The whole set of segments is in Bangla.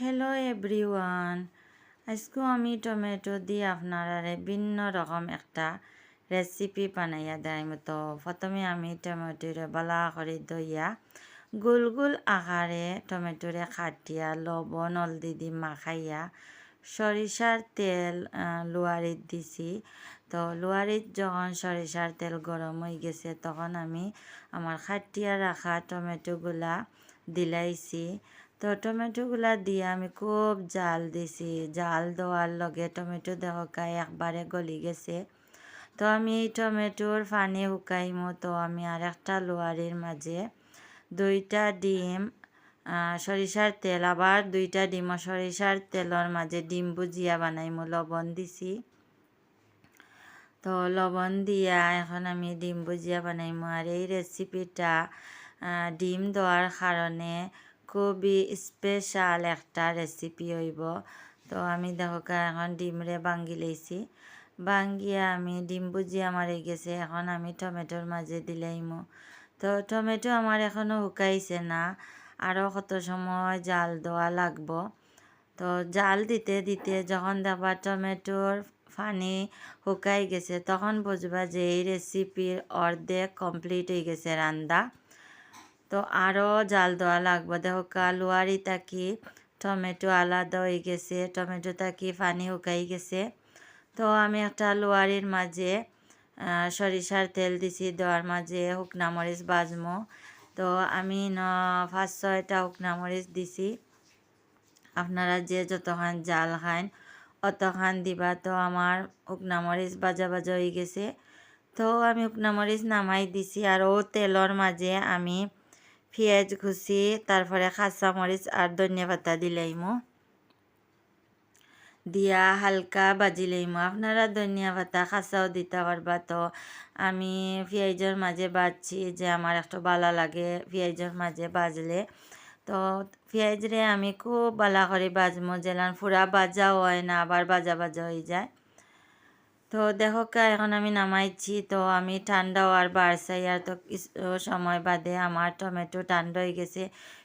হ্যালো এভরিওয়ান আজকেও আমি টমেটো দিয়ে আপনারা ভিন্ন রকম একটা রেসিপি বানাইয়া দেয় মতো প্রথমে আমি টমেটোরে বালা করে দইয়া গোল গোল আকারে টমেটোরে কাটিয়া, লবণ, হলদি দি মাখাইয়া সরিষার তেল লোয়ারিত দিছি। তো লোয়ারিত যখন সরিষার তেল গরম হয়ে গেছে, তখন আমি আমার খাটিয়া রাখা টমেটোগুলা দিলাইছি। তো টমেটোগুলা দিয়ে আমি খুব জাল দিছি। জাল দেওয়ার লগে টমেটো দেহকায় একবারে গলি গেছে। তো আমি টমেটোর পানি শুকাইমো। তো আমি আর একটা লোয়ারির মাঝে দুইটা ডিম সরিষার তেল, আবার দুইটা ডিম সরিষার তেলের মাঝে ডিম ভুজিয়া বানাইমো, লবণ দিছি। তো লবণ দিয়া এখন আমি ডিম ভুজিয়া বানাইমো। আর এই রেসিপিটা ডিম দেওয়ার কারণে খুবই স্পেশাল একটা রেসিপি হইব। তো আমি দেখো এখন ডিমরে বাঙ্গি লইছি। বাঙ্গিয়া আমি ডিম ভুজিয়া মারি গেছে, এখন আমি টমেটোর মাঝে দিলাইমো তো টমেটো আমার এখনও শুকাইছে না আরও কত সময় জাল দেওয়া লাগব। তো জাল দিতে দিতে যখন দেখবা টমেটোর পানি শুকাই গেছে, তখন বুঝবা যে এই রেসিপির অর্ধেক কমপ্লিট হয়ে গেছে রান্দা। তো আরও জাল দেওয়া লাগবে। দেখো কালুয়ারি তাকি টমেটো আলাদা হয়ে গেছে, টমেটো তাকি পানি শুকাই গেছে। তো আমি একটা লোয়ারির মাঝে সরিষার তেল দিছি, দেওয়ার মাঝে শুকনা মরিচ বাজমো। তো আমি ন, পাঁচ, ছয়টা শুকনা মরিচ দিছি। আপনারা যে যতখান জাল খান, অতখান দিবা তো আমার শুকনা মরিচ বাজা বাজা হয়ে গেছে। তো আমি শুকনা মরিচ নামাই দিছি, আর ও তেলর মাঝে আমি পেঁয়াজ কুচি, তারপরে কাঁচা মরিচ আর ধনিয়া পাতা দিলাইমো দিয়া হালকা বাজি লইমো। আপনারা ধনিয়া পাতা, কাঁচাও দিতে পারবা। তো আমি পেঁয়াজের মাঝে বাজছি যে আমার একটু বালা লাগে পেঁয়াজের মাঝে বাজলে তো পেঁয়াজরে আমি খুব বালা করে বাজমো যেলান পুরা বাজা হয় না, আবার বাজা বাজা হয়ে যায়। তো দেখো এখন আমি নামাইছি, তো আমি ঠান্ডা আর বাড়ছাই আর তো সময় বাদে আমার টমেটো ঠান্ডা হয়ে গেছে,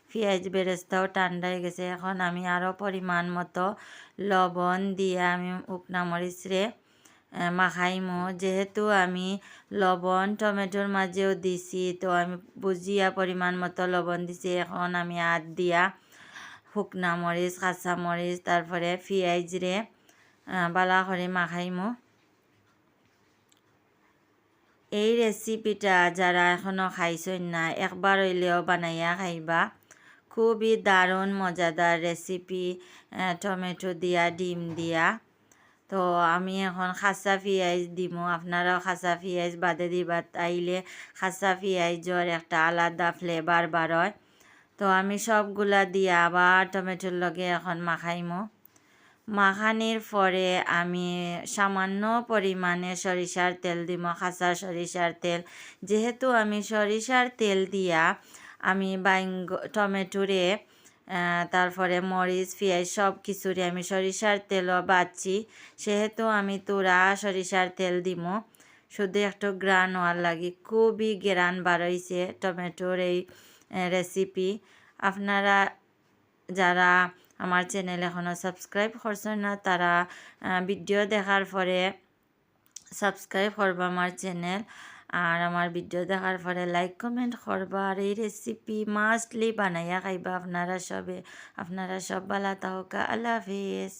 পেঁয়াজ বেরেস্তাও ঠান্ডা হয়ে গেছে, এখন আমি আরও পরিমাণ মতো লবণ দিয়ে আমি উপনা মরিচরে মাখাইমো। যেহেতু আমি লবণ টমেটোর মাঝেও দিছি, তো আমি বুঝিয়া পরিমাণ মতো লবণ দিছি, এখন আমি আদ দিয়া শুকনা মরিচ, কাঁচা মরিচ, তারপরে পেঁয়াজরে বালা করে মাখাইমো। এই রেসিপিটা যারা এখনও খাইছেন না, একবার হইলেও বানাইয়া খাইবা। খুবই দারুণ, মজাদার রেসিপি টমেটো দিয়া, ডিম দিয়া। তো আমি এখন খাসা পিঁয়াজ দিমো। আপনারাও খাসা পিঁয়াজ বাদে দিবা, তাইলে খাসা পিঁয়াজর একটা আলাদা ফ্লেভার বারয় তো আমি সবগুলা দিয়া আবার টমেটোর লগে এখন মাখাইমো। মাখানির পরে আমি সামান্য পরিমাণে সরিষার তেল দিব খাসা সরিষার তেল। যেহেতু আমি সরিষার তেল দিয়া আমি বাইঙ্গ, টমেটোরে তারপরে মরিচ, পেঁয়াজ সব কিছুরে আমি সরিষার তেলও বাচ্ছি সেহেতু আমি তোরা সরিষার তেল দিব। শুধু একটু গ্রান হওয়ার লাগে। খুবই গ্রান বাড়াইছে টমেটোর এই রেসিপি আপনারা যারা আমার চ্যানেল এখনও সাবস্ক্রাইব করছেন না, তারা ভিডিও দেখার পরে সাবস্ক্রাইব করবা আমার চ্যানেল আর আমার ভিডিও দেখার পরে লাইক কমেন্ট করবা, আর এই রেসিপি মাস্টলি বানাইয়া খাইবা আপনারা সবে, আপনারা সব বালা থাকা, আল্লাহ হাফিজ।